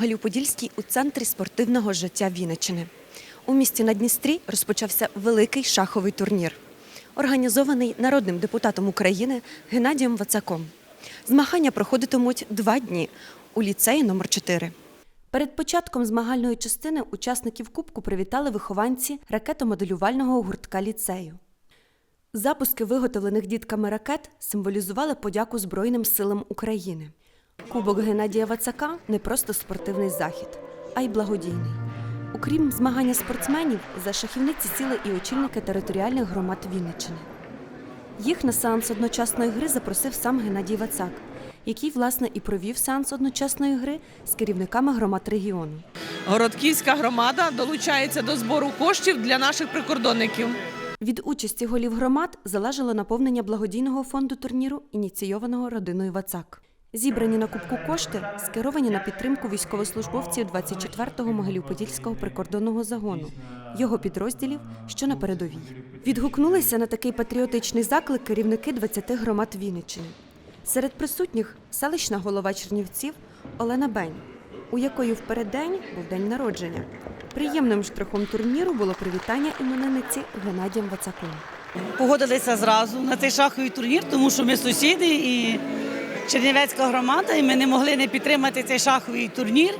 Могилів-Подільський у центрі спортивного життя Вінниччини. У місті на Дністрі розпочався великий шаховий турнір, організований народним депутатом України Геннадієм Вацаком. Змагання проходитимуть два дні у ліцеї номер 4 Перед початком змагальної частини учасників Кубку привітали вихованці ракетомоделювального гуртка ліцею. Запуски виготовлених дітками ракет символізували подяку Збройним силам України. Кубок Геннадія Вацака не просто спортивний захід, а й благодійний. Окрім змагання спортсменів, за шахівниці сіли і очільники територіальних громад Вінниччини. Їх на сеанс одночасної гри запросив сам Геннадій Вацак, який, власне, і провів сеанс одночасної гри з керівниками громад регіону. Городківська громада долучається до збору коштів для наших прикордонників. Від участі голів громад залежало наповнення благодійного фонду турніру, ініційованого родиною Вацак. Зібрані на кубку кошти скеровані на підтримку військовослужбовців 24-го Могилів-Подільського прикордонного загону, його підрозділів, що на передовій. Відгукнулися на такий патріотичний заклик керівники 20 громад Вінниччини. Серед присутніх селищна голова Чернівців Олена Бень, у якої в переддень був день народження. Приємним штрихом турніру було привітання іменинниці Геннадієм Вацаком. погодилися зразу на цей шаховий турнір, тому що ми сусіди і Чернівецька громада, і ми не могли не підтримати цей шаховий турнір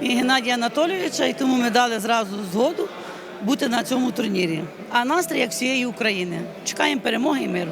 і Геннадія Анатолійовича, і тому ми дали зразу згоду бути на цьому турнірі. А настрій як всієї України. Чекаємо перемоги і миру.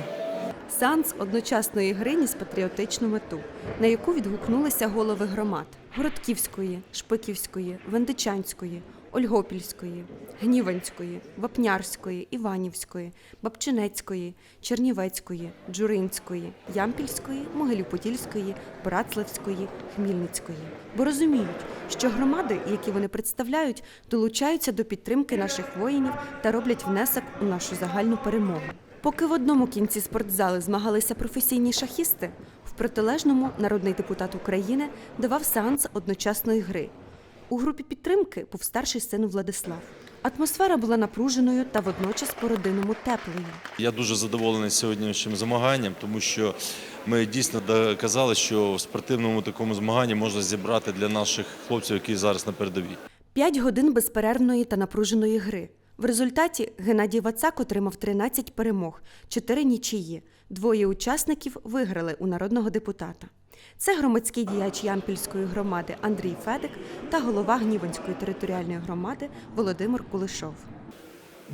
Сеанс одночасної гри ніс патріотичну мету, на яку відгукнулися голови громад Городківської, Шпиківської, Вендичанської, Ольгопільської, Гніванської, Вапнярської, Іванівської, Бабчинецької, Чернівецької, Джуринської, Ямпільської, Могилів-Подільської, Братславської, Хмільницької. Бо розуміють, що громади, які вони представляють, долучаються до підтримки наших воїнів та роблять внесок у нашу загальну перемогу. Поки в одному кінці спортзали змагалися професійні шахісти, в протилежному народний депутат України давав сеанс одночасної гри. У групі підтримки був старший син Владислав. Атмосфера була напруженою та водночас по-родинному теплою. Я дуже задоволений сьогоднішнім змаганням, тому що ми дійсно доказали, що в спортивному такому змаганні можна зібрати для наших хлопців, які зараз на передовій. П'ять годин безперервної та напруженої гри. В результаті Геннадій Вацак отримав 13 перемог, 4 нічиї. Двоє учасників виграли у народного депутата. Це громадський діяч Ямпільської громади Андрій Федик та голова Гніванської територіальної громади Володимир Кулишов.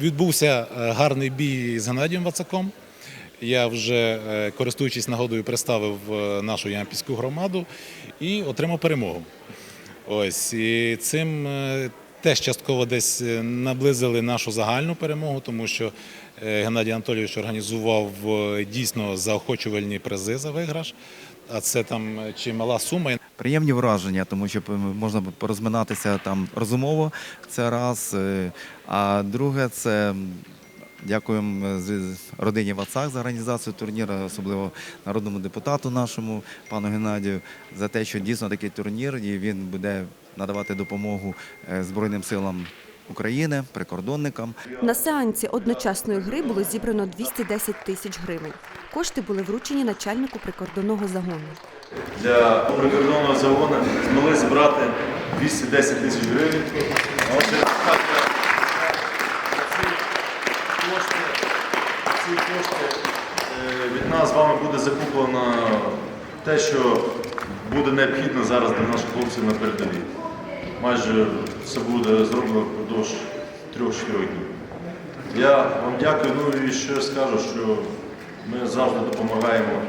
Відбувся е, гарний бій з Геннадієм Вацаком. Я вже, е, користуючись нагодою, представив е, нашу ямпільську громаду і отримав перемогу. Ось і цим теж частково десь наблизили нашу загальну перемогу, тому що Геннадій Анатолійович організував е, дійсно заохочувальні призи за виграш. А це там е, чимала сума. Приємні враження, тому що можна порозминатися там розумово. Це раз. е, А друге, це дякуємо родині Вацак за організацію турніру, особливо народному депутату нашому, пану Геннадію, за те, що дійсно такий турнір і він буде надавати допомогу е, Збройним силам України, прикордонникам. На сеансі одночасної гри було зібрано 210 тисяч гривень. Кошти були вручені начальнику прикордонного загону. Для прикордонного загону змогли зібрати 210 тисяч гривень. А ці кошти, ці кошти е, від нас з вами буде закуплено те, що буде необхідно зараз для наших хлопців на передовій. Майже все буде зроблено впродовж 3-4 днів. Я вам дякую. Ну і ще скажу, що ми завжди допомагаємо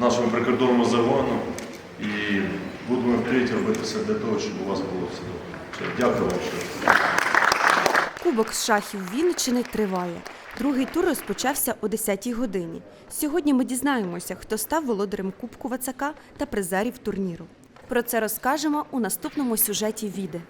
нашому прикордонному загону і будемо впредь робити все для того, щоб у вас було все добре. Дякую вам ще. Кубок з шахів Вінниччини триває. Другий тур розпочався о 10-й годині. Сьогодні ми дізнаємося, хто став володарем Кубку Вацака та призерів турніру. Про це розкажемо у наступному сюжеті відео.